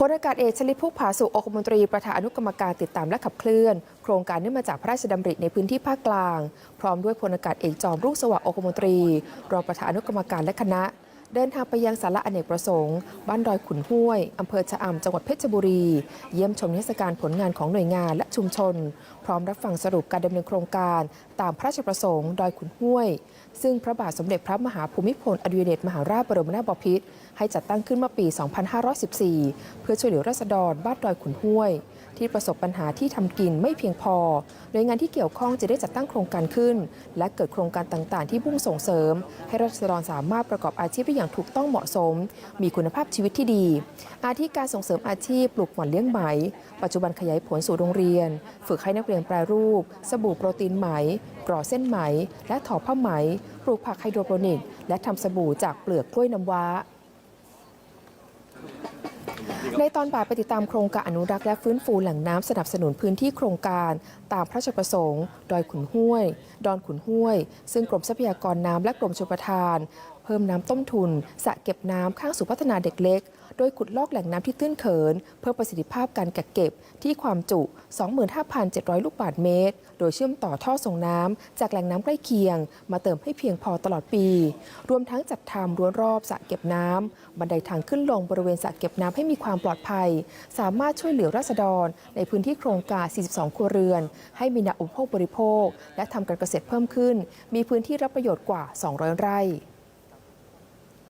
พลอากาศเอกชลิตพุกผาสุของคมนตรีประธานอนุกรรมการติดตามและขับเคลื่อน โครงการเนื่องมาจากพระราชดำริในพื้นที่ภาคกลาง พร้อมด้วยพลอากาศเอกจอมรุ่งสวัสดิ์อกคมนตรี รองประธานอนุกรรมการและคณะ เดินทางไปยังสาระอเนกประสงค์ บ้านดอยขุนห้วย อำเภอชะอำจังหวัดเพชรบุรี เยี่ยมชมนิทรรศการผลงานของหน่วยงานและชุมชน พร้อมรับฟังสรุปการดำเนินโครงการ ตามพระราชประสงค์ดอยขุนห้วย ซึ่งพระบาทสมเด็จพระมหาภูมิพลอดุลยเดชมหาราชบรมนาถบพิตรให้จัดตั้งขึ้นเมื่อปี 2514 เพื่อช่วยเหลือราษฎรบ้านดอยขุนห้วย ที่ประสบปัญหาที่ทำกินไม่เพียงพอหน่วยงานที่เกี่ยวข้องจะได้จัดตั้งโครงการขึ้น และเกิดโครงการต่างๆ ที่มุ่งส่งเสริม ให้ราษฎรสามารถประกอบอาชีพได้อย่างถูกต้องเหมาะสม มีคุณภาพชีวิตที่ดี อาทิการส่งเสริมอาชีพปลูกหม่อนเลี้ยงไหม ปัจจุบันขยายผลสู่โรงเรียน ฝึกให้นักเรียนแปรรูป สบู่โปรตีนไหมกรอเส้นไหม และถอผ้าไหม ปลูกผักไฮโดรโปนิก และทำสบู่จากเปลือกกล้วยน้ำว้า ในตอนบ่ายไปติดตามโครงการอนุรักษ์และฟื้นฟูแหล่งน้ำสนับสนุนพื้นที่โครงการตามพระราชประสงค์ ดอยขุนห้วย ดอนขุนห้วย ซึ่งกรมทรัพยากรน้ำและกรมชลประทาน เพิ่มน้ำต้มทุนสะเก็บน้ำข้างสู่พัฒนาเด็กเล็ก โดยขุดลอกแหล่งน้ำที่ตื้นเขิน เพิ่มประสิทธิภาพการกักเก็บที่ความจุ 25,700 ลูกบาศก์เมตร โดยเชื่อมต่อท่อส่งน้ำจากแหล่งน้ำใกล้เคียง มาเติมให้เพียงพอตลอดปี รวมทั้งจัดทำรั้วรอบสระเก็บน้ำบันไดทางขึ้นลงบริเวณสระเก็บน้ำให้มีความปลอดภัย สามารถช่วยเหลือราษฎร ในพื้นที่โครงการ 42 ครัวเรือน ให้มีนาอุปโภคบริโภค และทำการเกษตรเพิ่มขึ้น มีพื้นที่รับประโยชน์กว่า 200 ไร่